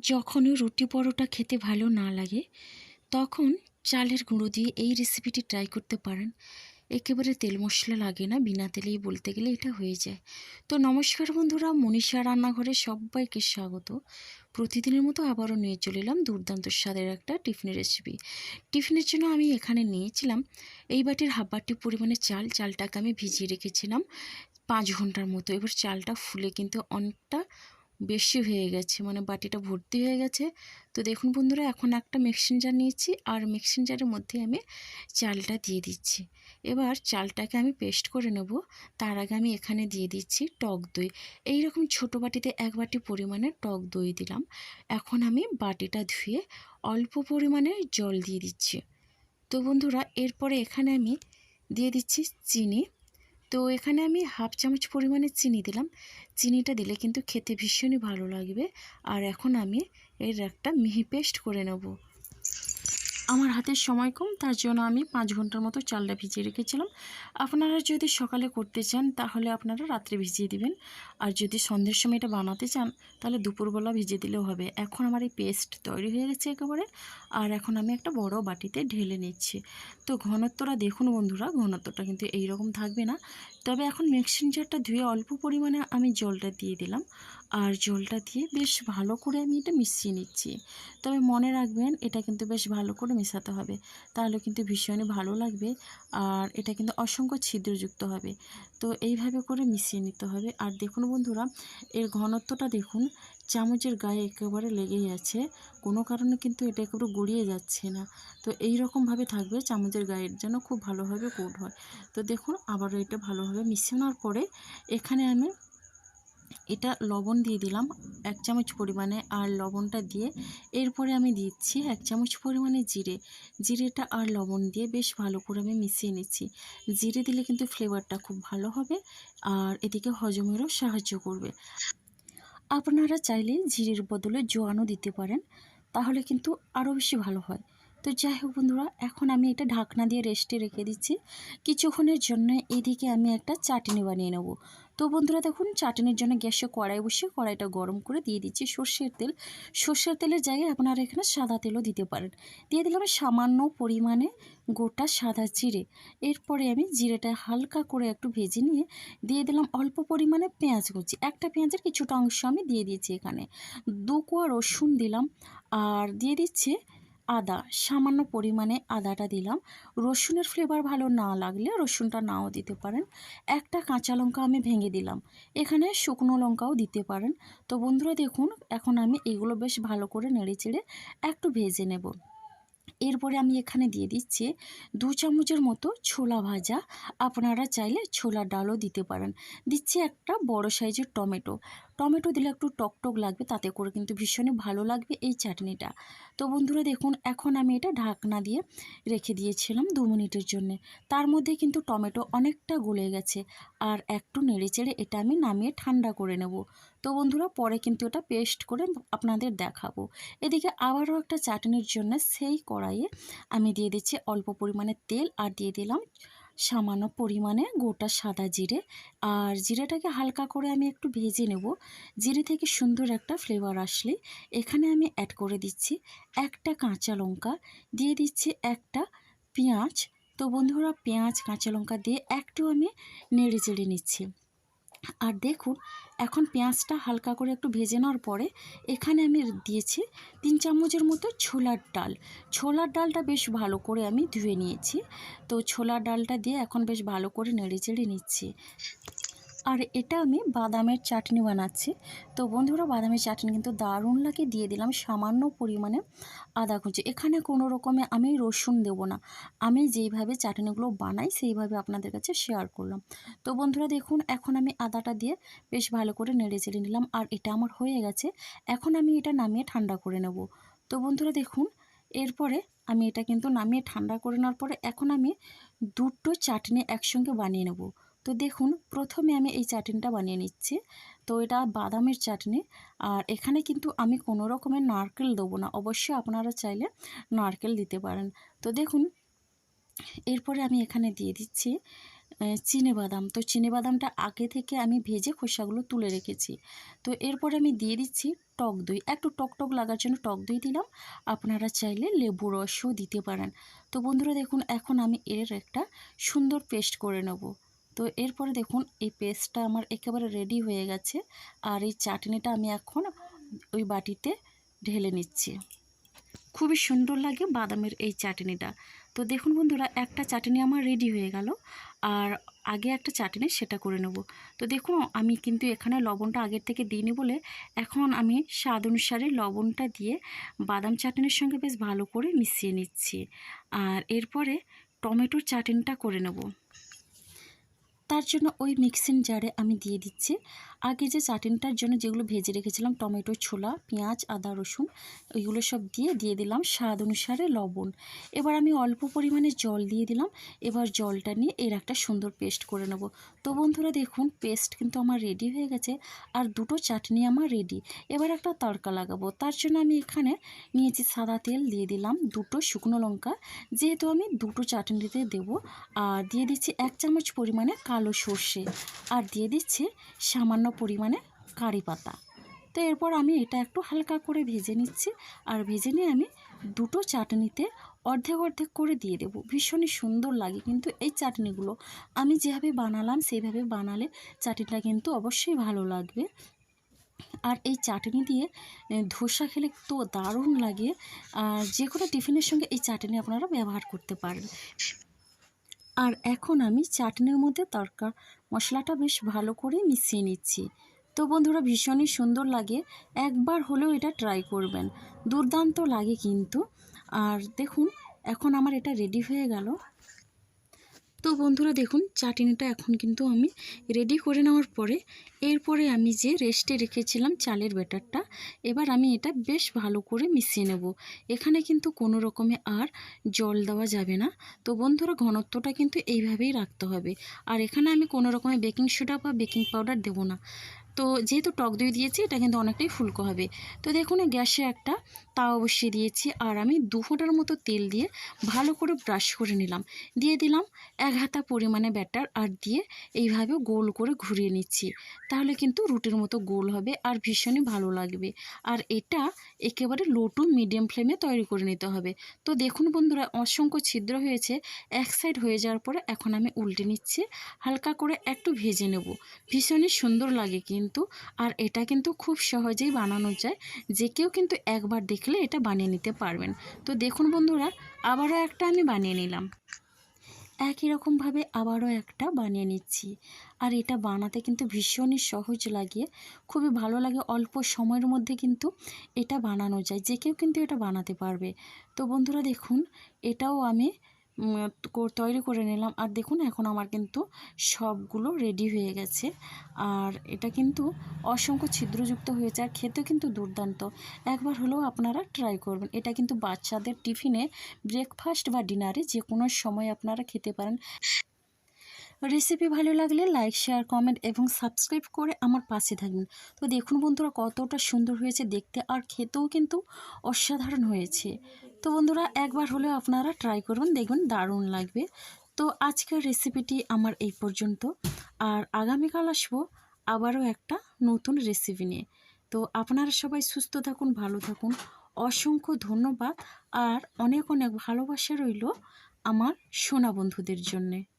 যখনই রুটি পরোটা খেতে ভালো না লাগে, তখন চালের গুঁড়ো দিয়ে এই রেসিপিটি ট্রাই করতে পারেন। একেবারে তেল মশলা লাগে না, বিনা তেলেই বলতে গেলে এটা হয়ে যায়। তো নমস্কার বন্ধুরা, মনীষা রান্নাঘরে সবাইকে স্বাগত। প্রতিদিনের মতো আবারও নিয়ে চলে এলাম দুর্দান্ত স্বাদের একটা টিফিনের রেসিপি টিফিনের জন্য আমি এখানে নিয়েছিলাম এই বাটির হাফ পরিমাণে চাল। চালটাকে আমি ভিজিয়ে রেখেছিলাম পাঁচ ঘণ্টার মতো। এবার চালটা ফুলে কিন্তু অনেকটা বেশি হয়ে গেছে মানে বাটিটা ভর্তি হয়ে গেছে। তো দেখুন বন্ধুরা, এখন একটা মিক্সিং জার নিয়েছি আর মিক্সিং জারের মধ্যে আমি চালটা দিয়ে দিচ্ছি। এবার চালটাকে আমি পেস্ট করে নেব। তার আগে আমি এখানে দিয়ে দিচ্ছি টক দই। এই রকম ছোটো বাটিতে এক বাটি পরিমাণে টক দই দিলাম। এখন আমি বাটিটা ধুয়ে অল্প পরিমাণে জল দিয়ে দিচ্ছি। তো বন্ধুরা, এরপরে এখানে আমি দিয়ে দিচ্ছি চিনি। তো এখানে আমি হাফ চামচ পরিমাণে চিনি দিলাম। চিনিটা দিলে কিন্তু খেতে ভীষণই ভালো লাগবে। আর এখন আমি এর একটা মিহি পেস্ট করে নেব। আমার হাতের সময় কম, তার জন্য আমি পাঁচ ঘণ্টার মতো চালটা ভিজিয়ে রেখেছিলাম। আপনারা যদি সকালে করতে চান, তাহলে আপনারা রাত্রে ভিজিয়ে দিবেন। আর যদি সন্ধ্যের সময় এটা বানাতে চান, তাহলে দুপুরবেলা ভিজিয়ে দিলেও হবে। এখন আমার এই পেস্ট তৈরি হয়ে গেছে একেবারে। আর এখন আমি একটা বড় বাটিতে ঢেলে নিচ্ছি। তো ঘনত্বটা দেখুন বন্ধুরা, ঘনত্বটা কিন্তু এই রকম থাকবে না। তবে এখন মিক্সিং জারটা ধুয়ে অল্প পরিমাণে আমি জলটা দিয়ে দিলাম। আর জলটা দিয়ে বেশ ভালো করে আমি এটা মিশিয়ে নিচ্ছি। তবে মনে রাখবেন, এটা কিন্তু বেশ ভালো করে মেশাতে হবে। তাহলে কিন্তু ভীষণই ভালো লাগবে আর এটা কিন্তু অসংখ্য ছিদ্রযুক্ত হবে। তো এইভাবে করে মিশিয়ে নিতে হবে। আর দেখুন বন্ধুরা, এর ঘনত্বটা দেখুন, চামচের গায়ে একেবারে লেগেই আছে। কোনো কারণে কিন্তু এটা একেবারে গড়িয়ে যাচ্ছে না। তো এই রকমভাবে থাকবে, চামচের গায়ের যেন খুব ভালোভাবে কোট হয়। তো দেখুন, আবারও এটা ভালোভাবে মিশিয়ে নেওয়ার পরে এখানে আমি এটা লবণ দিয়ে দিলাম এক চামচ পরিমাণে, আর লবণটা দিয়ে এরপরে আমি দিচ্ছি এক চামচ পরিমাণে জিরে। জিরেটা আর লবণ দিয়ে বেশ ভালো করে আমি মিশিয়ে নিচ্ছি। জিরে দিলে কিন্তু ফ্লেভারটা খুব ভালো হবে, আর এদিকে হজমেরও সাহায্য করবে। আপনারা চাইলে জিরের বদলে জোয়ানও দিতে পারেন, তাহলে কিন্তু আরও বেশি ভালো হয়। তো যাই হোক বন্ধুরা, এখন আমি এটা ঢাকনা দিয়ে রেস্টে রেখে দিচ্ছি। কিছুক্ষণের জন্য এদিকে আমি একটা চাটনি বানিয়ে নেব। তো বন্ধুরা দেখুন, চাটনির জন্য গ্যাসে কড়াই বসে কড়াইটা গরম করে দিয়ে দিচ্ছি সর্ষের তেল। সর্ষের তেলের জায়গায় আপনারা এখানে সাদা তেলও দিতে পারেন। দিয়ে দিলাম সামান্য পরিমাণে গোটা সাদা জিরে। এরপরে আমি জিরেটা হালকা করে একটু ভেজে নিয়ে দিয়ে দিলাম অল্প পরিমাণে পেঁয়াজ কুচি। একটা পেঁয়াজের কিছুটা অংশ আমি দিয়ে দিয়েছি এখানে। দু কোয়া রসুন দিলাম। আর দিয়ে দিচ্ছে আদা, সামান্য পরিমাণে আদাটা দিলাম। রসুনের ফ্লেভার ভালো না লাগলে রসুনটা নাও দিতে পারেন। একটা কাঁচা লঙ্কা আমি ভেঙে দিলাম। এখানে শুকনো লঙ্কাও দিতে পারেন। তো বন্ধুরা দেখুন, এখন আমি এগুলো বেশ ভালো করে নেড়ে চেড়ে একটু ভেজে নেব। এরপরে আমি এখানে দিয়ে দিচ্ছি দু চামচের মতো ছোলা ভাজা। আপনারা চাইলে ছোলা ডালও দিতে পারেন। দিচ্ছি একটা বড় সাইজের টমেটো। টমেটো দিলে একটু টক টক লাগবে, তাতে করে কিন্তু ভীষণই ভালো লাগবে এই চাটনিটা। তো বন্ধুরা দেখুন, এখন আমি এটা ঢাকনা দিয়ে রেখে দিয়েছিলাম দু মিনিটের জন্যে। তার মধ্যে কিন্তু টমেটো অনেকটা গলে গেছে, আর একটু নেড়ে চেড়ে এটা আমি নামিয়ে ঠান্ডা করে নেব। তো বন্ধুরা পরে কিন্তু এটা পেস্ট করে আপনাদের দেখাবো। এদিকে আবারও একটা চাটনির জন্য সেই কড়াইয়ে আমি দিয়ে দিচ্ছি অল্প পরিমাণে তেল, আর দিয়ে দিলাম সামান্য পরিমাণে গোটা সাদা জিরে আর জিরেটাকে হালকা করে আমি একটু ভেজে নেব। জিরে থেকে সুন্দর একটা ফ্লেভার আসলে। এখানে আমি অ্যাড করে দিচ্ছি একটা কাঁচা লঙ্কা, দিয়ে দিচ্ছি একটা পেঁয়াজ। তো বন্ধুরা, পেঁয়াজ, কাঁচা লঙ্কা দিয়ে একটু আমি নেড়ে চেড়ে নিচ্ছি। আর দেখুন, এখন পেঁয়াজটা হালকা করে একটু ভেজে নেওয়ার পরে এখানে আমি দিয়েছি তিন চামচের মতো ছোলার ডাল। ছোলার ডালটা বেশ ভালো করে আমি ধুয়ে নিয়েছি। তো ছোলার ডালটা দিয়ে এখন বেশ ভালো করে নেড়ে চেড়ে নিচ্ছি। আর এটা আমি বাদামের চাটনি বানাচ্ছি। তো বন্ধুরা, বাদামের চাটনি কিন্তু দারুণ লাগে। দিয়ে দিলাম সামান্য পরিমাণে আদা কুচি। এখানে কোনো রকমে আমি রসুন দেব না। আমি যেইভাবে চাটনিগুলো বানাই, সেইভাবে আপনাদের কাছে শেয়ার করলাম। তো বন্ধুরা, দেখুন, এখন আমি আদাটা দিয়ে বেশ ভালো করে নেড়ে চেড়ে নিলাম আর এটা আমার হয়ে গেছে। এখন আমি এটা নামিয়ে ঠান্ডা করে নেব। তো বন্ধুরা, দেখুন, এরপরে আমি এটা কিন্তু নামিয়ে ঠান্ডা করে নেওয়ার পরে এখন আমি দুটো চাটনি একসঙ্গে বানিয়ে নেব। তো দেখুন, প্রথমে আমি এই চাটনিটা বানিয়ে নিচ্ছি। তো এটা বাদামের চাটনি। আর এখানে কিন্তু আমি কোনো রকমের নারকেল দেবো না। অবশ্যই আপনারা চাইলে নারকেল দিতে পারেন। তো দেখুন, এরপরে আমি এখানে দিয়ে দিচ্ছি চিনে বাদাম। তো চিনে বাদামটা আগে থেকে আমি ভেজে খোসাগুলো তুলে রেখেছি। তো এরপরে আমি দিয়ে দিচ্ছি টক দই। একটু টক টক লাগার জন্য টক দই দিলাম। আপনারা চাইলে লেবু রসও দিতে পারেন। তো বন্ধুরা দেখুন, এখন আমি এর একটা সুন্দর পেস্ট করে নেব। তো এরপরে দেখুন, এই পেস্টটা আমার একেবারে রেডি হয়ে গেছে। আর এই চাটনিটা আমি এখন ওই বাটিতে ঢেলে নিচ্ছি। খুবই সুন্দর লাগে বাদামের এই চাটনিটা। তো দেখুন বন্ধুরা, একটা চাটনি আমার রেডি হয়ে গেল। আর আগে একটা চাটনি সেটা করে নেব। তো দেখুন, আমি কিন্তু এখানে লবণটা আগের থেকে দিইনি বলে এখন আমি স্বাদ অনুসারে লবণটা দিয়ে বাদাম চাটনির সঙ্গে বেশ ভালো করে মিশিয়ে নিচ্ছি। আর এরপরে টমেটোর চাটনিটা করে নেব। তার জন্য ওই মিক্সিং জারে আমি দিয়ে দিচ্ছি। আগে যে চাটনিটার জন্য যেগুলো ভেজে রেখেছিলাম, টমেটো, ছোলা, পেঁয়াজ, আদা, রসুন, ওইগুলো সব দিয়ে দিয়ে দিলাম স্বাদ অনুসারে লবণ। এবার আমি অল্প পরিমাণে জল দিয়ে দিলাম। এবার জলটা নিয়ে এর একটা সুন্দর পেস্ট করে নেব। তো বন্ধুরা দেখুন পেস্ট কিন্তু আমার রেডি হয়ে গেছে আর দুটো চাটনি আমার রেডি এবার একটা তড়কা লাগাবো। তার জন্য আমি এখানে নিয়েছি সাদা তেল, দিয়ে দিলাম দুটো শুকনো লঙ্কা। যেহেতু আমি দুটো চাটনিতে দেব, আর দিয়ে দিচ্ছি এক চামচ পরিমাণে কালো সর্ষে আর দিয়ে দিচ্ছি সামান্য পরিমাণে কারি পাতা। তো এরপর আমি এটা একটু হালকা করে ভেজে নিচ্ছি আর ভেজে নিয়ে আমি দুটো চাটনিতে অর্ধেক অর্ধেক করে দিয়ে দেবো। ভীষণই সুন্দর লাগে কিন্তু এই চাটনিগুলো। আমি যেভাবে বানালাম সেইভাবে বানালে চাটনিটা কিন্তু অবশ্যই ভালো লাগবে। আর এই চাটনি দিয়ে ধোসা খেলে তো দারুণ লাগে। আর যে কোনো টিফিনের সঙ্গে এই চাটনি আপনারা ব্যবহার করতে পারেন। আর এখন আমি চাটনির মধ্যে তরকা মশলাটা বেশ ভালো করে মিশিয়ে নিচ্ছি। তো বন্ধুরা, ভীষণই সুন্দর লাগে। একবার হলেও এটা ট্রাই করবেন। দুর্দান্ত লাগে কিন্তু। আর দেখুন, এখন আমার এটা রেডি হয়ে গেল। তো বন্ধুরা দেখুন, চাটনিটা এখন কিন্তু আমি রেডি করে নেওয়ার পরে, এরপরে আমি যে রেস্টে রেখেছিলাম চালের ব্যাটারটা, এবার আমি এটা বেশ ভালো করে মিশিয়ে নেব। এখানে কিন্তু কোনো রকমে আর জল দেওয়া যাবে না। তো বন্ধুরা, ঘনত্বটা কিন্তু এইভাবেই রাখতে হবে। আর এখানে আমি কোনো রকমের বেকিং সোডা বা বেকিং পাউডার দেবো না। তো যেহেতু টক দই দিয়েছি, এটা কিন্তু অনেকটাই ফুলকো হবে। তো দেখুন গ্যাসে একটা তাওয়া অবশ্যই দিয়েছি। আর আমি দু ফোঁটার মতো তেল দিয়ে ভালো করে ব্রাশ করে নিলাম। দিয়ে দিলাম এক হাতা পরিমাণে ব্যাটার আর দিয়ে এইভাবে গোল করে ঘুরিয়ে নিচ্ছি। তাহলে কিন্তু রুটির মতো গোল হবে আর ভীষণই ভালো লাগবে। আর এটা একেবারে লো টু মিডিয়াম ফ্লেমে তৈরি করে নিতে হবে। তো দেখুন বন্ধুরা, অসংখ্য ছিদ্র হয়েছে। এক সাইড হয়ে যাওয়ার পরে এখন আমি উল্টে নিচ্ছি। হালকা করে একটু ভেজে নেব। ভীষণই সুন্দর লাগে কিন্তু। আর এটা কিন্তু খুব সহজেই বানানো যায়। যে কেউ কিন্তু একবার দেখলে এটা বানিয়ে নিতে পারবেন। তো দেখুন বন্ধুরা, আবারও একটা আমি বানিয়ে নিলাম। একই রকমভাবে আবারও একটা বানিয়ে নিচ্ছি। আর এটা বানাতে কিন্তু ভীষণই সহজ লাগে। খুবই ভালো লাগে, অল্প সময়ের মধ্যে কিন্তু এটা বানানো যায়। যে কেউ কিন্তু এটা বানাতে পারবে। তো বন্ধুরা দেখুন, এটাও আমি তৈরি করে নিলাম। আর দেখুন, এখন আমার কিন্তু সবগুলো রেডি হয়ে গেছে। আর এটা কিন্তু অসংখ্য ছিদ্রযুক্ত হয়েছে আর খেতে কিন্তু দুর্দান্ত। একবার হলেও আপনারা ট্রাই করবেন। এটা কিন্তু বাচ্চাদের টিফিনে ব্রেকফাস্ট বা ডিনারে যে কোনো সময় আপনারা খেতে পারেন। রেসিপি ভালো লাগলে লাইক শেয়ার কমেন্ট এবং সাবস্ক্রাইব করে আমার পাশে থাকবেন। তো দেখুন বন্ধুরা, কতটা সুন্দর হয়েছে দেখতে আর খেতেও কিন্তু অসাধারণ হয়েছে। তো বন্ধুরা, একবার হলেও আপনারা ট্রাই করবেন দেখবেন দারুণ লাগবে। তো আজকের রেসিপিটি আমার এই পর্যন্ত। আর আগামীকাল আসব আবারও একটা নতুন রেসিপি নিয়ে। তো আপনারা সবাই সুস্থ থাকুন, ভালো থাকুন। অসংখ্য ধন্যবাদ। আর অনেক অনেক ভালোবাসা রইল আমার সোনা বন্ধুদের জন্যে।